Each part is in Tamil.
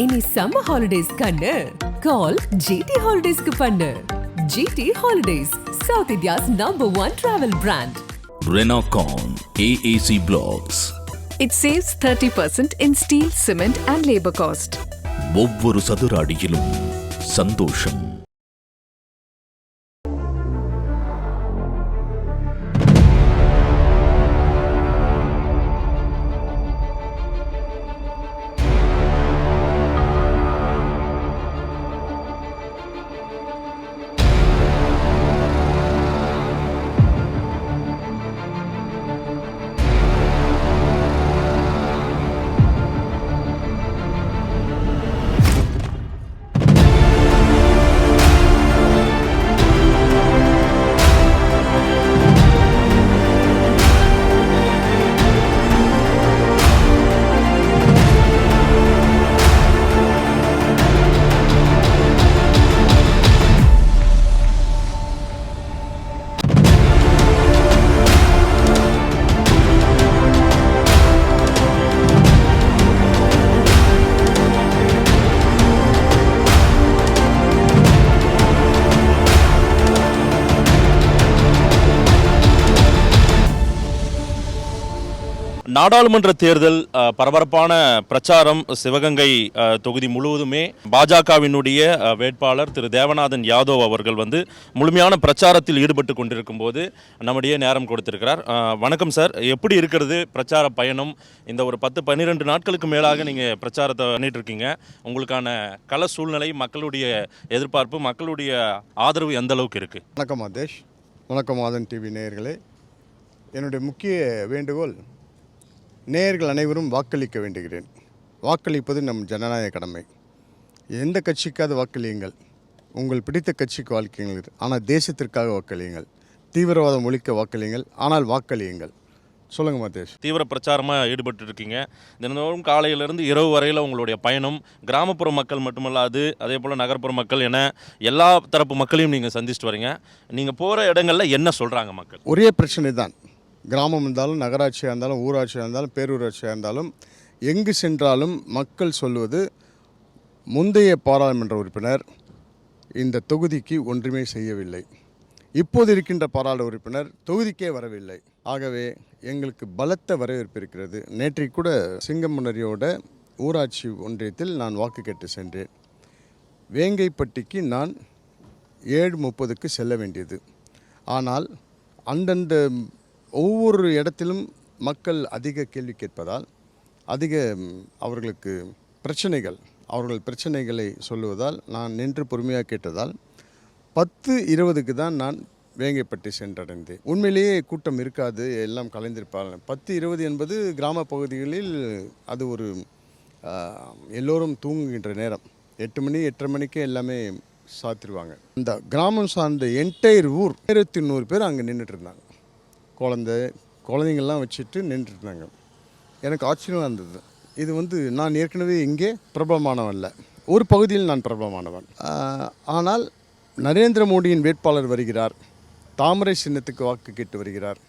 இனி சம்மர் ஹாலிடேஸ் கண்ணு. கால் ஜிடி ஹாலிடேஸ்க்கு பண்ணு. GT holidays South India's number one travel brand Renocon AAC Blocks. It saves 30% in steel, cement, and labor cost. ஒவ்வொரு சதுர அடியிலும் சந்தோஷம். நாடாளுமன்ற தேர்தல் பரபரப்பான பிரச்சாரம் சிவகங்கை தொகுதி முழுவதுமே பாஜகவினுடைய வேட்பாளர் திரு. தேவநாதன் யாதவ் அவர்கள் வந்து முழுமையான பிரச்சாரத்தில் ஈடுபட்டு கொண்டிருக்கும் போது நம்முடைய நேரம் கொடுத்திருக்கிறார். வணக்கம் சார். எப்படி இருக்கிறது பிரச்சார பயணம்? இந்த ஒரு பத்து பன்னிரெண்டு நாட்களுக்கு மேலாக நீங்கள் பிரச்சாரத்தை பண்ணிட்டு இருக்கீங்க உங்களுக்கான கள சூழ்நிலை மக்களுடைய எதிர்பார்ப்பு மக்களுடைய ஆதரவு எந்த அளவுக்கு இருக்கு? வணக்கம் ஆதேஷ். வணக்கம் மாதன் டிவி நேயர்களே. என்னுடைய முக்கிய வேண்டுகோள் நேயர்கள் அனைவரும் வாக்களிக்க வேண்டுகிறேன். வாக்களிப்பது நம் ஜனநாயக கடமை. எந்த கட்சிக்காவது வாக்களியுங்கள். உங்கள் பிடித்த கட்சிக்கு வாக்களியுங்கள். ஆனால் தேசத்திற்காக வாக்களியுங்கள். தீவிரவாதம் ஒழிக்க வாக்களியுங்கள். ஆனால் வாக்களியுங்கள். சொல்லுங்கள் மாதேஷ் தீவிர பிரச்சாரமாக ஈடுபட்டு இருக்கீங்க தினந்தோறும் காலையிலேருந்து இரவு வரையில் உங்களுடைய பயணம் கிராமப்புற மக்கள் மட்டுமல்லாது அதே போல் நகர்ப்புற மக்கள் என எல்லா தரப்பு மக்களையும் நீங்கள் சந்திச்சுட்டு வரீங்க. நீங்கள் போகிற இடங்களில் என்ன சொல்கிறாங்க மக்கள்? ஒரே பிரச்சனை தான் கிராமம் இருந்தாலும் நகராட்சியாக இருந்தாலும் ஊராட்சியாக இருந்தாலும் பேரூராட்சியாக இருந்தாலும் எங்கு சென்றாலும் மக்கள் சொல்வது முந்தைய பாராளுமன்ற உறுப்பினர் இந்த தொகுதிக்கு ஒன்றுமே செய்யவில்லை. இப்போது இருக்கின்ற பாராளுமன்ற உறுப்பினர் தொகுதிக்கே வரவில்லை. ஆகவே எங்களுக்கு பலத்த வரவேற்பு இருக்கிறது. நேற்றைக்கு கூட சிங்கமுனரியோட ஊராட்சி ஒன்றியத்தில் நான் வாக்கு கேட்டு சென்றேன். வேங்கைப்பட்டிக்கு நான் ஏழு முப்பதுக்கு செல்ல வேண்டியது. ஆனால் அந்தந்த ஒவ்வொரு இடத்திலும் மக்கள் அதிக கேள்வி கேட்பதால் அதிக அவர்களுக்கு பிரச்சனைகள் அவர்கள் பிரச்சனைகளை சொல்லுவதால் நான் நின்று பொறுமையாக கேட்டதால் பத்து இருபதுக்கு தான் நான் வேங்கைப்பட்டி சென்றடைந்தேன். உண்மையிலேயே கூட்டம் இருக்காது எல்லாம் கலைந்திருப்பாங்க பத்து இருபது என்பது கிராம பகுதிகளில் அது ஒரு எல்லோரும் தூங்குகின்ற நேரம். எட்டு மணி எட்டரை மணிக்கே எல்லாமே சாத்திருவாங்க. இந்த கிராமம் சார்ந்த என்டையர் ஊர் ஆயிரத்தி நூறு பேர் அங்கே நின்றுட்டு இருந்தாங்க. குழந்தை குழந்தைங்கள்லாம் வச்சுட்டு நின்றுட்டு இருந்தாங்க எனக்கு ஆச்சரியமாக இருந்தது. இது வந்து நான் ஏற்கனவே இங்கே பிரபலமானவன் இல்லை ஒரு பகுதியில் நான் பிரபலமானவன். ஆனால் நரேந்திர மோடியின் வேட்பாளர் வருகிறார். தாமரை சின்னத்துக்கு வாக்கு கேட்டு வருகிறார்.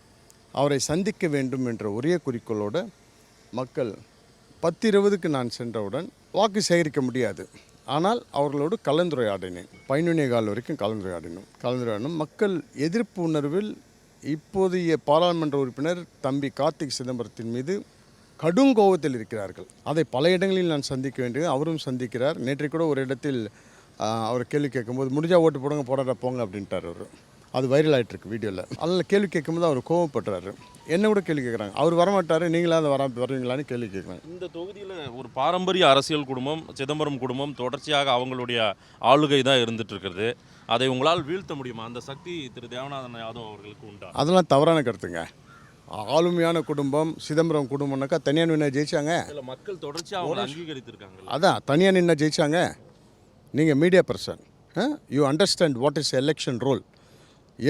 அவரை சந்திக்க வேண்டும் என்ற ஒரே குறிக்கோளோட மக்கள் பத்து இருபதுக்கு நான் சென்றவுடன் வாக்கு சேகரிக்க முடியாது. ஆனால் அவர்களோடு கலந்துரையாடினேன். பதினொன்னே கால் வரைக்கும் கலந்துரையாடினோம். கலந்துரையாடினோம். மக்கள் எதிர்ப்பு உணர்வில் இப்போதைய பாராளுமன்ற உறுப்பினர் தம்பி கார்த்திக் சிதம்பரத்தின் மீது கடும் கோபத்தில் இருக்கிறார்கள். அதை பல இடங்களில் நான் சந்திக்க வேண்டியது அவரும் சந்திக்கிறார். நேற்றைக்கு கூட ஒரு இடத்தில் அவர் கேள்வி கேட்கும்போது முடிஞ்சால் ஓட்டு போடுங்க போடாத போங்க அப்படின்ட்டார் அவர். அது வைரல் ஆகிட்டு இருக்கு வீடியோவில் அதில் கேள்வி கேட்கும்போது அவர் கோவப்படுறாரு. என்ன கூட கேள்வி கேட்குறாங்க. அவர் வரமாட்டார் நீங்களா அதை வர வருவீங்களான்னு கேள்வி கேட்குறாங்க இந்த தொகுதியில் ஒரு பாரம்பரிய அரசியல் குடும்பம் சிதம்பரம் குடும்பம் தொடர்ச்சியாக அவங்களுடைய ஆளுகை தான் இருந்துட்டு இருக்கிறது அதை உங்களால் வீழ்த்த முடியுமா? அந்த சக்தி திரு தேவநாதன் யாதவ் அவர்களுக்கு உண்டா? அதெல்லாம் தவறான கருத்துங்க. ஆளுமையான குடும்பம் சிதம்பரம் குடும்பம்னாக்கா தனியாக நின்று ஜெயிச்சாங்க. மக்கள் தொடர்ச்சியாக அங்கீகரித்திருக்காங்க அதான் தனியாக நின்று ஜெயிச்சாங்க. நீங்கள் media person you understand what is election role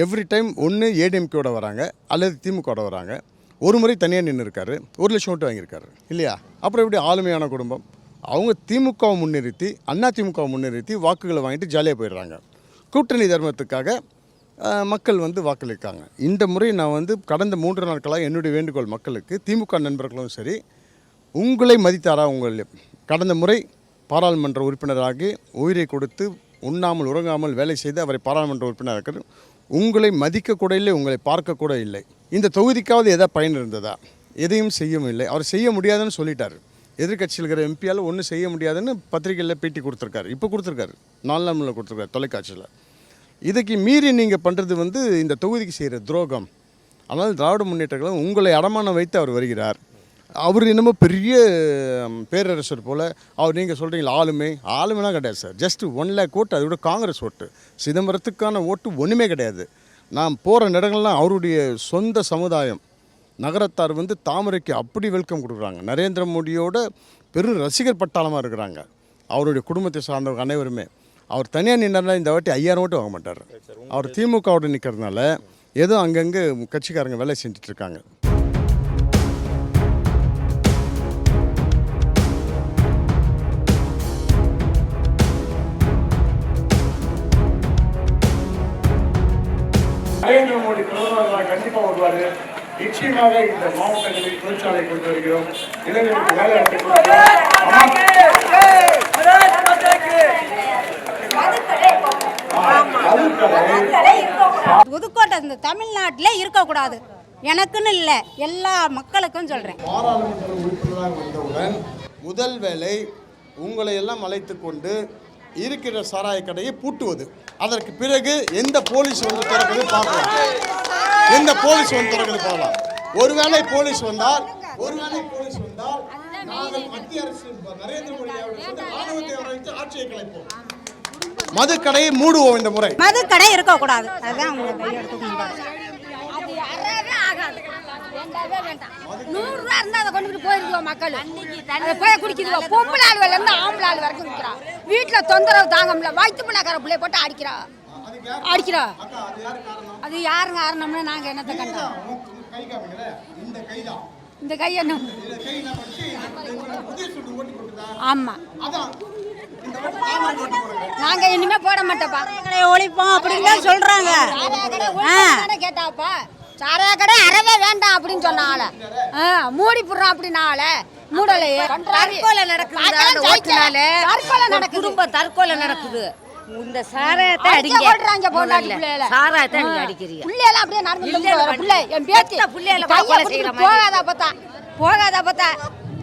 every time ஒன்று ஏடிஎம்கேட வராங்க அல்லது திமுகவோட வராங்க. ஒரு முறை தனியாக நின்று இருக்காரு ஒரு லட்சம் ஓட்டு வாங்கியிருக்காரு இல்லையா? அப்புறம் எப்படி ஆளுமையான குடும்பம்? அவங்க திமுகவை முன்னிறுத்தி அண்ணா திமுகவை முன்னிறுத்தி வாக்குகளை வாங்கிட்டு ஜாலியாக போயிடுறாங்க. கூட்டணி தர்மத்துக்காக மக்கள் வந்து வாக்களிக்காங்க. இந்த முறை நான் வந்து கடந்த மூன்று நாட்களாக என்னுடைய வேண்டுகோள் மக்களுக்கு திமுக நண்பர்களும் சரி உங்களை மதித்தாரா உங்கள்? கடந்த முறை பாராளுமன்ற உறுப்பினராகி உயிரை கொடுத்து உண்ணாமல் உறங்காமல் வேலை செய்து அவரை பாராளுமன்ற உறுப்பினராக உங்களை மதிக்க கூட இல்லை உங்களை பார்க்க கூட இல்லை. இந்த தொகுதிக்காவது எதாவது பயன் இருந்ததா? எதையும் செய்யவும் இல்லை. அவர் செய்ய முடியாதுன்னு சொல்லிட்டார். எதிர்க்கட்சியில் இருக்கிற எம்பியால் ஒன்றும் செய்ய முடியாதுன்னு பத்திரிகையில் பேட்டி கொடுத்துருக்காரு. இப்போ கொடுத்துருக்காரு. நாலு நாளில் கொடுத்துருக்காரு தொலைக்காட்சியில். இதுக்கு மீறி நீங்கள் பண்ணுறது வந்து இந்த தொகுதிக்கு செய்கிற துரோகம். அதனால் திராவிட முன்னேற்றங்களும் உங்களை அடமானம் வைத்து அவர் வருகிறார். அவர் என்னமோ பெரிய பேரரசர் போல். அவர் நீங்கள் சொல்கிறீங்களா ஆளுமை? ஆளுமைலாம் கிடையாது சார் ஜஸ்ட் ஒன் லேக் ஓட்டு அதை விட காங்கிரஸ் ஓட்டு சிதம்பரத்துக்கான ஓட்டு ஒன்றுமே கிடையாது. நான் போகிற இடங்கள்லாம் அவருடைய சொந்த சமுதாயம். நகரத்தார் வந்து தாமரைக்கு அப்படி வெல்கம் கொடுக்குறாங்க. நரேந்திர மோடியோட பெரும் ரசிகர் பட்டாளமாக இருக்கிறாங்க. அவருடைய குடும்பத்தை சார்ந்தவங்க அனைவருமே. அவர் தனியாக நின்னார்னா இந்த வாட்டி ஐயாயிரம் ஓட்டு வாங்க மாட்டார். அவர் திமுகவோட நிற்கிறதுனால ஏதோ அங்கங்கே கட்சிக்காரங்க வேலை செஞ்சுட்டு நரேந்திர மோடி பிரதமராக கண்டிப்பாக வருவார். நிச்சயமாக இந்த மாவட்டங்களில் தொழிற்சாலை கொண்டு வருகிறோம். இளைஞர்களுக்கு வேலை வாய்ப்பை புதுக்கோட்டை இந்த தமிழ்நாட்டில் இருக்கக்கூடாது. எனக்குன்னு இல்லை எல்லா மக்களுக்கும் சொல்கிறேன் பாராளுமன்ற உறுப்பினராக வந்தவுடன் முதல் வேலை உங்களை எல்லாம் அழைத்து கொண்டு இருக்கிற சாராய கடையை பூட்டுவது. அதற்கு பிறகு எந்த போலீஸ் வந்து திறக்குது பார்க்கலாம். எந்த போலீஸ் வந்து திறக்குது பார்க்கலாம். ஒருவேளை போலீஸ் வந்தால் ஒருவேளை போலீஸ் வந்தால் நாங்கள் மத்திய அரசு நரேந்திர மோடி ராணுவத்தை வரவழைத்து ஆட்சியை கலைப்போம். மதுக்கடையை மூடுவோம் இந்த முறை. மதுக்கடை இருக்கக்கூடாது. அதுதான் அவங்க கையெழுத்துக்க முடியாது அது அறவே ஆகாது. வேண்டவே வேண்டாம். நூறு ரூபா இருந்தா அதை கொண்டு போயிருக்கோம் மக்கள். அதை போய் குடிக்குதுவோ. பொம்பளை ஆள் ஆம்பளை ஆள் வரைக்கும் விற்கிறா வீட்டில் தொந்தரவு தாங்க முடியல. வயிற்று பிள்ளைக்கார பிள்ளைய போட்டு அடிக்கிறா. அடிக்கிறா. அது யாருங்க காரணம்னு நாங்கள் என்னத்தை கண்டோம்? இந்த கை என்ன? ஆமாம் நாங்கள் இனிமே போட மாட்டோப்பா கடையை ஒழிப்போம் அப்படின்னு ஒழிக்கணும்னு கேட்டாப்பா? சாராய கடை அறவே வேண்டாம் அப்படின்னு சொன்ன ஆளை ஆ, மூடி போடுறோம் அப்படின்னு ஆளை மூடலையே தற்கொலை நடக்குது தற்கொலை நடக்குது. குடும்பம் தற்கொலை நடக்குது. இந்த சாராயத்தை அடிக்க பொண்டாட்டி முதல்ல. பிள்ளைகள. சாராயத்தை நீங்க அடிக்கிறீங்க பிள்ளையெல்லாம் அப்படியே நடந்து. பிள்ளை என் பேத்தி. கையை கொலை செய்யற மாதிரி. போகாத பார்த்தா போகாத பார்த்தா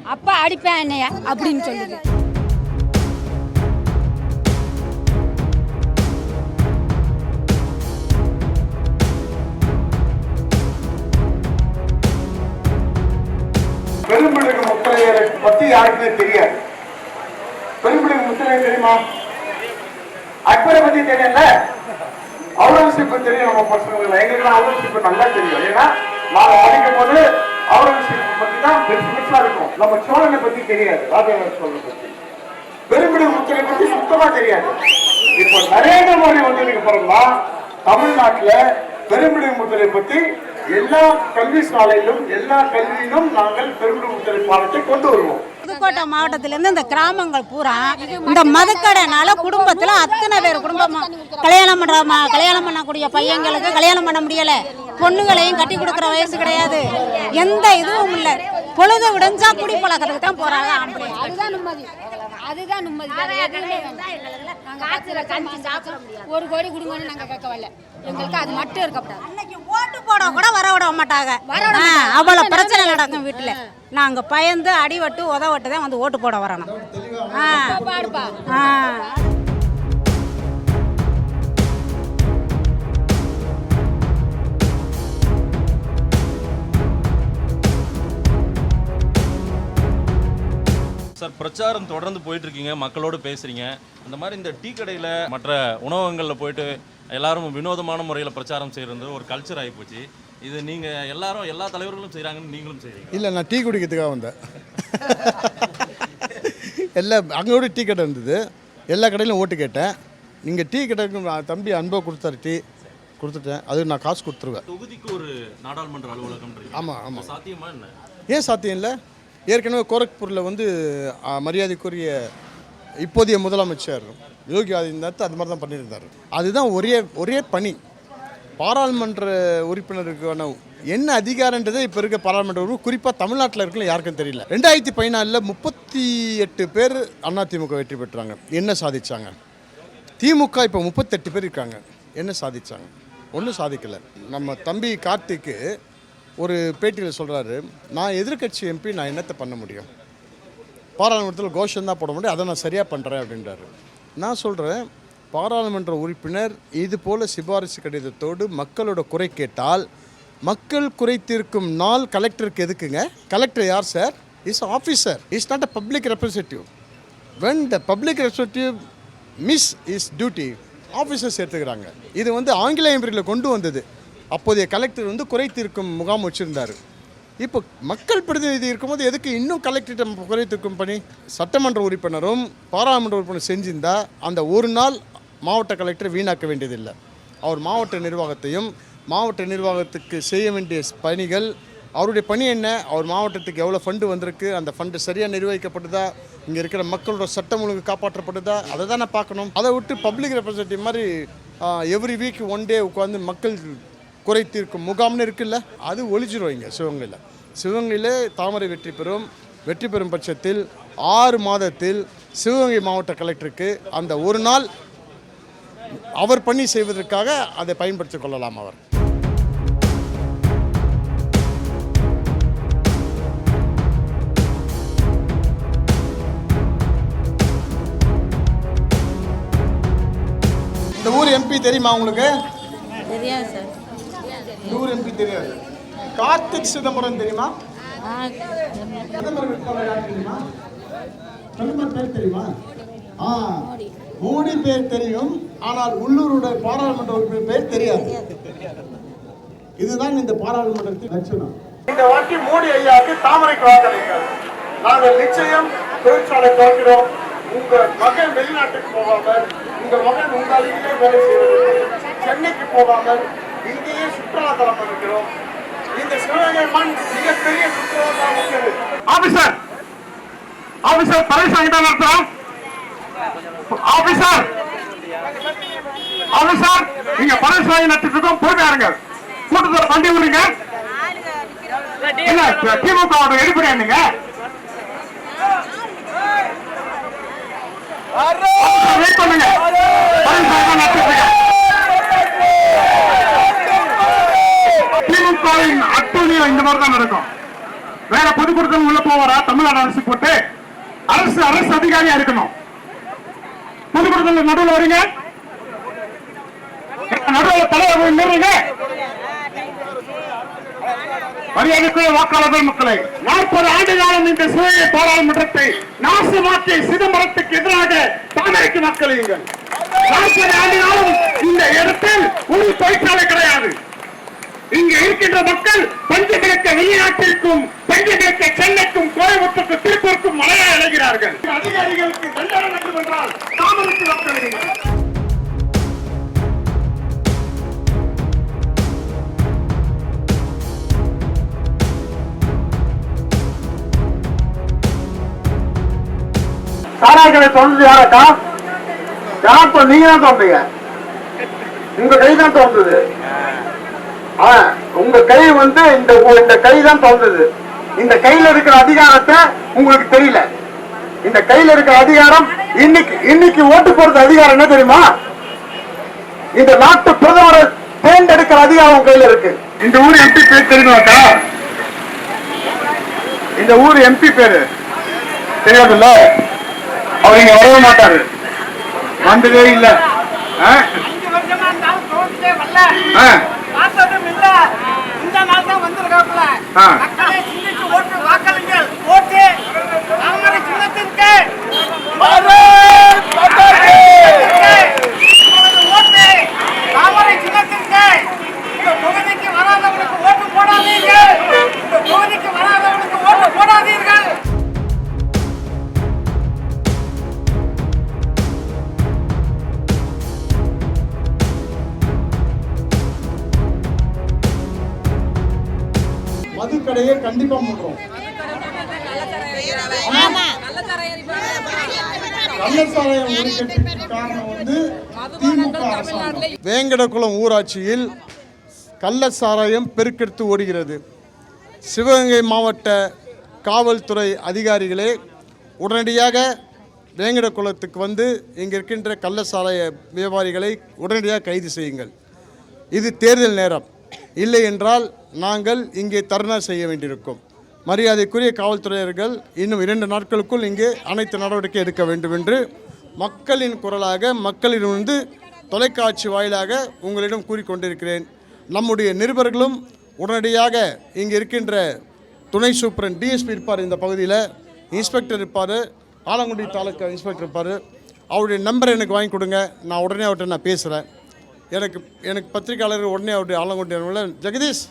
அப்பா அடிப்பேன் என்னைய அப்படின்னு சொல்லுது. பெரும்பிடுகு முத்தரையரை பத்தி யாருக்குமே தெரியாது. பெரும்பிடுகு முத்தரையர் தெரியுமா? அக்பரை பத்தி தெரியல அவுரங்கசீப் தெரியும் நம்ம பசங்களுக்கு. எங்களுக்கு அவுரங்கசீப் நல்லா தெரியும். ஏன்னா நாங்க படிக்கும் போது அவுரங்கசீப் பத்தி தான் பெருசு பெருசா இருக்கும். நம்ம சோழனை பத்தி தெரியாது. ராஜேந்திர சோழனை பத்தி. பெரும்பிடுகு முத்திரை பத்தி சுத்தமா தெரியாது. இப்போ நரேந்திர மோடி வந்ததுக்கு பிறகுமா தமிழ்நாட்டுல பெரும்பிடுகு முத்திரை பத்தி எல்லா கல்வி சாலையிலும் எல்லா கல்வியிலும் நாங்கள் பெரும்பிடுகு பாடத்தை கொண்டு வருவோம். புதுக்கோட்டை மாவட்டத்திலேருந்து இந்த கிராமங்கள் பூரா இந்த மதுக்கடைனால குடும்பத்தில் அத்தனை பேர் குடும்பமாக கல்யாணம் பண்ணுற கல்யாணம் பண்ணக்கூடிய பையங்களுக்கு கல்யாணம் பண்ண முடியலை. பொண்ணுங்களையும் கட்டி கொடுக்குற வயசு கிடையாது. எந்த இதுவும் இல்லை. பொழுது விடைஞ்சா குடி பழக்கிறதுக்கு தான் போகிறாங்க ஆம்பளை அதுதான் நிம்மதி நாங்க ஒரு கோடி கொடுங்கன்னு நாங்க கேட்க வரல எங்களுக்கு அது மட்டும் இருக்கப்படாது. அன்னைக்கு ஓட்டு போட கூட வர விட மாட்டாங்க. வர விட ஆ, மாட்டாங்க. அவ்வளோ அந்த பிரச்சனை நடக்கும் வீட்டில். நாங்கள் பயந்து அடிவட்டு உதவட்டு தான் வந்து ஓட்டு போட வரணும். ஆ. பாடுப்பா ஆ. பிரச்சாரம் தொடர்ந்து போயிட்டு இருக்கீங்க மக்களோடு பேசுறீங்க. அந்த மாதிரி இந்த டீ கடையில் மற்ற உணவகங்களில் போயிட்டு எல்லாரும் வினோதமான முறையில் பிரச்சாரம் செய்கிறது ஒரு கல்ச்சர் ஆகிப்போச்சு இது நீங்கள் எல்லாரும் எல்லா தலைவர்களும் செய்கிறாங்கன்னு நீங்களும் செய்கிறீங்க இல்லை நான் டீ குடிக்கிறதுக்காக வந்தேன். எல்லா அங்கே கூட டீ கடை இருந்தது. எல்லா கடையிலும் ஓட்டு கேட்டேன். நீங்கள் டீ கடைக்கு தம்பி அன்பை கொடுத்தாரு டீ. கொடுத்துட்டேன். அது நான் காசு கொடுத்துருவேன். தொகுதிக்கு ஒரு நாடாளுமன்ற அலுவலகம் ஆமாம் ஆமாம் சாத்தியமா என்ன? ஏன் சாத்தியம் இல்லை? ஏற்கனவே கோரக்பூரில் வந்து மரியாதைக்குரிய இப்போதைய முதலமைச்சர் யோகி ஆதித்யநாத் அது மாதிரி தான் பண்ணியிருந்தார். அதுதான் ஒரே ஒரே பணி. பாராளுமன்ற உறுப்பினருக்கான என்ன அதிகாரன்றதே இப்போ இருக்க பாராளுமன்ற உறுப்பு குறிப்பாக தமிழ்நாட்டில் இருக்கல யாருக்கும் தெரியல. ரெண்டாயிரத்தி பதினாலில் முப்பத்தி எட்டு பேர் அதிமுக வெற்றி பெற்றாங்க. என்ன சாதிச்சாங்க? திமுக இப்போ முப்பத்தெட்டு பேர் இருக்காங்க. என்ன சாதிச்சாங்க? ஒன்றும் சாதிக்கலை. நம்ம தம்பி கார்த்திக்கு ஒரு பேட்டியில் சொல்கிறாரு நான் எதிர்க்கட்சி எம்பி நான் என்னத்தை பண்ண முடியும்? பாராளுமன்றத்தில் கோஷம் தான் போட முடியும் அதை நான் சரியாக பண்ணுறேன் அப்படின்றாரு. நான் சொல்கிறேன் பாராளுமன்ற உறுப்பினர் இது போல் சிபாரிசு கடிதத்தோடு மக்களோட குறை கேட்டால் மக்கள் குறை தீர்க்கும் நாள் கலெக்டருக்கு எதுக்குங்க? கலெக்டர் யார் sir? Is officer is not a public representative when the public representative miss is duty officers எடுத்துக்கிறாங்க இது வந்து ஆங்கில எம்பரியில் கொண்டு வந்தது. அப்போதைய கலெக்டர் வந்து குறை தீர்க்கும் முகாம் வச்சுருந்தார். இப்போ மக்கள் பிரதிநிதி இருக்கும்போது எதுக்கு இன்னும் கலெக்டரிடம் குறைத்திருக்கும் பணி? சட்டமன்ற உறுப்பினரும் பாராளுமன்ற உறுப்பினர் செஞ்சிருந்தால் அந்த ஒரு நாள் மாவட்ட கலெக்டர் வீணாக்க வேண்டியதில்லை. அவர் மாவட்ட நிர்வாகத்தையும் மாவட்ட நிர்வாகத்துக்கு செய்ய வேண்டிய பணிகள் அவருடைய பணி என்ன? அவர் மாவட்டத்துக்கு எவ்வளோ ஃபண்டு வந்திருக்கு? அந்த ஃபண்டு சரியாக நிர்வகிக்கப்படுதா இங்கே இருக்கிற மக்களோட சட்டம் ஒழுங்கு காப்பாற்றப்படுதா அதை தானே பார்க்கணும். அதை விட்டு பப்ளிக் ரெப்ரசன்டேட்டிவ் மாதிரி எவ்ரி வீக் ஒன் டே உட்காந்து மக்கள் குறை தீர்க்கும் முகாம்னு இருக்குல்ல அது ஒழிச்சிரும் இங்கே சிவகங்கையில். சிவகங்கையிலே தாமரை வெற்றி பெறும். வெற்றி பெறும் பட்சத்தில் ஆறு மாதத்தில் சிவகங்கை மாவட்ட கலெக்டருக்கு அந்த ஒரு நாள் அவர் பணி செய்வதற்காக அதை பயன்படுத்திக் கொள்ளலாம் அவர். இந்த ஊர் எம்பி தெரியுமா உங்களுக்கு? தெரியாது சார். ஊர் எம்பி தெரியாது. கார்த்திக் சிதம்பரம் தெரியுமா? பிரதமர் வேட்பாளர் தெரியுமா? பிரதமர் பேர் தெரியுமா? ஆ மோடி. பேர் தெரியும். ஆனால் உள்ளூரோட பாராளுமன்ற உறுப்பினர் பேர் தெரியாது. இதுதான் இந்த பாராளுமன்றத்தின் லட்சணம். இந்த வாட்டி மோடி ஐயாவுக்கு தாமரைக்கு வாக்களிங்கள் நாங்கள் நிச்சயம் தொழிற்சாலை திறக்கிறோம். உங்க மகன் வெளிநாட்டுக்கு போகாமல் உங்க மகன் உங்க அருகிலே வேலை செய்வதற்கு சென்னைக்கு போகாமல் சுற்றுலா தலம் இருக்கிறோம். இந்த சிவகங்கை மண் மிகப்பெரிய சுற்றுலா தலம் ஆபீசர் ஆபீசர் பழனிசாமி தான் நடத்துறோம் ஆபீசர் ஆபீசர் நீங்க பழனிசாமி நட்டுட்டு பொறுமையா இருங்க. கூட்டத்தில் வண்டி விடுங்க இல்ல திமுக எடுப்படியா நீங்க அட்டுழியம் இந்த மாதிரி தான் நடக்கும். வேற பொதுக்கூட்டத்தில் உள்ள போவாரா? தமிழ்நாடு அரசு போட்டு அரசு அரசு அதிகாரியா இருக்கணும். பொதுக்கூட்டத்தில் நடுவில் வரீங்க. நடுவில் தலைவர் நிறுவீங்க மரியாதைக்குரிய வாக்காளர்கள் மக்களை நாற்பது ஆண்டு காலம் இந்த சூழலை பாராளுமன்றத்தை நாசமாக்கிய சிதம்பரத்துக்கு எதிராக தமிழக மக்களையுங்கள் நாற்பது ஆண்டு காலம் இந்த இடத்தில் ஒரு தொழிற்சாலை இருக்கின்ற மக்கள் பஞ்சம் கிடக்க வெளிநாட்டிற்கும் பஞ்சம் கிடக்க சென்னைக்கும் கோயம்புத்தூருக்கு திருப்பூருக்கும் மழையா அழைகிறார்கள் அதிகாரிகளுக்கு தண்டனை வேண்டும் என்றால் தாமரைக்கு மக்களையுங்கள் சாராய்களை தொடர்ந்து யாராக்கா? யார் நீங்க தான் தோன்றீங்க உங்க கை தான் தோன்றுது ஆ, உங்க கை வந்து இந்த இந்த கை தான் தோன்றுது. இந்த கையில இருக்கிற அதிகாரத்தை உங்களுக்கு தெரியல. இந்த கையில இருக்கிற அதிகாரம் இன்னைக்கு இன்னைக்கு ஓட்டு போறது அதிகாரம் என்ன தெரியுமா? இந்த நாட்டு பிரதமரை தேர்ந்தெடுக்கிற அதிகாரம் உங்க கையில இருக்கு. இந்த ஊர் எம்பி பேர் தெரியுமாக்கா இந்த ஊர் எம்பி பேரு. தெரியாதுல்ல? அவர் இங்க வரவே மாட்டாரு. வந்ததே இல்ல. இல்ல. இந்த நாள் தான் வந்திருக்காப்புல. மக்களை சிந்தித்து ஓட்டு வாக்களிங்கள். ஓட்டு தாமரை சின்னத்திற்கு. ஓட்டு தாமரை சின்னத்திற்கு. இந்த தொகுதிக்கு வராதவனுக்கு ஓட்டு போடாதீர்கள். இந்த தொகுதிக்கு வராதவனுக்கு ஓட்டு போடாதீர்கள். மதுக்கடையை கண்டிப்பா மூடுறோம். வேங்கடகுளம் ஊராட்சியில் கள்ள சாராயம் பெருக்கெடுத்து ஓடுகிறது. சிவகங்கை மாவட்ட காவல்துறை அதிகாரிகளே உடனடியாக வேங்கட குளத்துக்கு வந்து இங்கே இருக்கின்ற கள்ள சாராய வியாபாரிகளை உடனடியாக கைது செய்யுங்கள். இது தேர்தல் நேரம். இல்லை என்றால் நாங்கள் இங்கே தர்ணா செய்ய வேண்டியிருக்கும். மரியாதைக்குரிய காவல்துறையர்கள் இன்னும் இரண்டு நாட்களுக்குள் இங்கே அனைத்து நடவடிக்கை எடுக்க வேண்டும் என்று மக்களின் குரலாக மக்களிடமிருந்து தொலைக்காட்சி வாயிலாக உங்களிடம் கூறிக்கொண்டிருக்கிறேன். நம்முடைய நிருபர்களும் உடனடியாக இங்கே இருக்கின்ற துணை சூப்பரன் டிஎஸ்பி இருப்பார் இந்த பகுதியில் இன்ஸ்பெக்டர் இருப்பார் ஆலங்குடி தாலுக்கா இன்ஸ்பெக்டர் இருப்பார். அவருடைய நம்பரை எனக்கு வாங்கி கொடுங்க. நான் உடனே அவர்கிட்ட நான் பேசுகிறேன் எனக்கு எனக்கு பத்திரிக்கையாளர் உடனே அவருடைய ஆலங்குடி ஜெகதீஷ்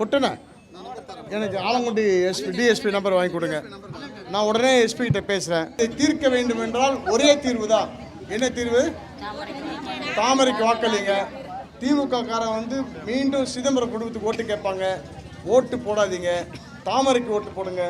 கொட்டுன எனக்கு ஆலங்குடி எஸ்பி டிஎஸ்பி நம்பர் வாங்கி கொடுங்க. நான் உடனே எஸ்பி கிட்ட பேசுகிறேன் இதை தீர்க்க வேண்டும் என்றால் ஒரே தீர்வு தான். என்ன தீர்வு? தாமரைக்கு வாக்களிங்க. திமுக காரன் வந்து மீண்டும் சிதம்பரம் குடும்பத்துக்கு ஓட்டு கேட்பாங்க. ஓட்டு போடாதீங்க. தாமரைக்கு ஓட்டு போடுங்க.